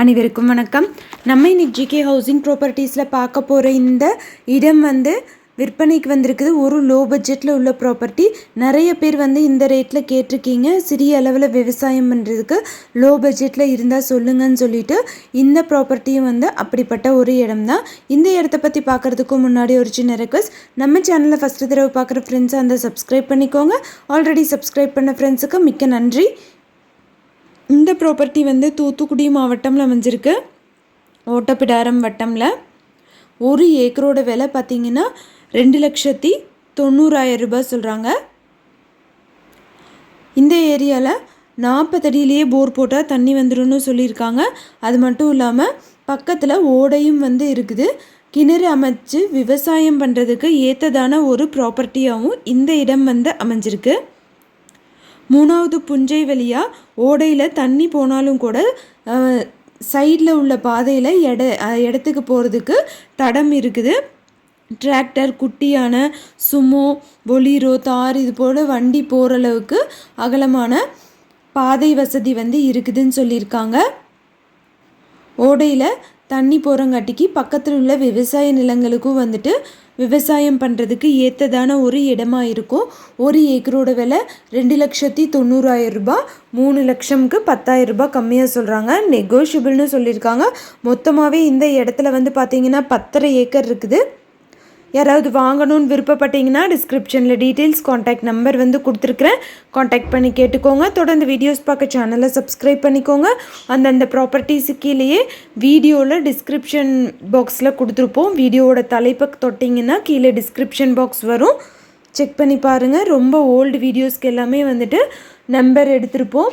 அனைவருக்கும் வணக்கம். நம்ம இன்னைக்கு ஜிகே ஹவுசிங் ப்ராப்பர்ட்டிஸில் பார்க்க போகிற இந்த இடம் வந்து விற்பனைக்கு வந்திருக்குது. ஒரு லோ பட்ஜெட்டில் உள்ள ப்ராப்பர்ட்டி நிறைய பேர் வந்து இந்த ரேட்டில் கேட்டிருக்கீங்க. சிறிய அளவில் விவசாயம் பண்ணுறதுக்கு லோ பட்ஜெட்டில் இருந்தால் சொல்லுங்கன்னு சொல்லிட்டு இந்த ப்ராப்பர்ட்டியும் வந்து அப்படிப்பட்ட ஒரு இடம் தான் இந்த இடத்த பற்றி பார்க்குறதுக்கு முன்னாடி ஒரு சின்ன ரெக்வஸ்ட் நம்ம சேனலில் ஃபஸ்ட்டு தடவை பார்க்குற ஃப்ரெண்ட்ஸை அந்த சப்ஸ்கிரைப் பண்ணிக்கோங்க. ஆல்ரெடி சப்ஸ்கிரைப் பண்ண ஃப்ரெண்ட்ஸுக்கு மிக்க நன்றி. இந்த ப்ராப்பர்ட்டி வந்து தூத்துக்குடி மாவட்டம்ல அமைஞ்சிருக்கு. ஓட்டப்பிடாரம் வட்டமில். ஒரு ஏக்கரோட விலை பார்த்தீங்கன்னா ரெண்டு லட்சத்தி தொண்ணூறாயிரம் ரூபாய் சொல்கிறாங்க இந்த ஏரியாவில் நாற்பது அடியிலேயே போர் போட்டால் தண்ணி வந்துடும்னு சொல்லியிருக்காங்க. அது மட்டும் இல்லாமல் பக்கத்தில் ஓடையும் வந்து இருக்குது. கிணறு அமைச்சு விவசாயம் பண்ணுறதுக்கு ஏற்றதான ஒரு ப்ராப்பர்ட்டியாகவும் இந்த இடம் வந்து அமைஞ்சிருக்கு. மூணாவது புஞ்சை வழியாக ஓடையில் தண்ணி போனாலும் கூட சைடில் உள்ள பாதையில் எட இடத்துக்கு போகிறதுக்கு தடம் இருக்குது. டிராக்டர் குட்டியான சுமோ பொலீரோ தார் இது போல் வண்டி போகிற அளவுக்கு அகலமான பாதை வசதி வந்து இருக்குதுன்னு சொல்லியிருக்காங்க. ஓடையில் தண்ணி போகிறங்காட்டிக்கு பக்கத்தில் உள்ள விவசாய நிலங்களுக்கும் வந்துட்டு விவசாயம் பண்ணுறதுக்கு ஏற்றதான ஒரு இடமா இருக்கும். ஒரு ஏக்கரோட விலை ரெண்டு லட்சத்தி தொண்ணூறாயிரம் ரூபாய். மூணு லட்சம்க்கு பத்தாயிரம் ரூபாய் கம்மியாக சொல்கிறாங்க நெகோஷியபிள்னு சொல்லியிருக்காங்க. மொத்தமாகவே இந்த இடத்துல வந்து பார்த்திங்கன்னா பத்தரை ஏக்கர் இருக்குது. யாராவது வாங்கணும்னு விருப்பப்பட்டீங்கன்னா டிஸ்கிரிப்ஷனில் டீட்டெயில்ஸ் காண்டாக்ட் நம்பர் வந்து கொடுத்துருக்குறேன். காண்டாக்ட் பண்ணி கேட்டுக்கோங்க. தொடர்ந்து வீடியோஸ் பார்க்க சேனலை சப்ஸ்கிரைப் பண்ணிக்கோங்க. அந்தந்த ப்ராப்பர்ட்டிஸு கீழேயே வீடியோவில் டிஸ்கிரிப்ஷன் பாக்ஸில் கொடுத்துருப்போம். வீடியோவோட தலைப்பை தொட்டிங்கன்னா கீழே டிஸ்கிரிப்ஷன் பாக்ஸ் வரும். செக் பண்ணி பாருங்கள் ரொம்ப ஓல்டு வீடியோஸ்க்கு எல்லாமே வந்துட்டு நம்பர் எடுத்திருப்போம்.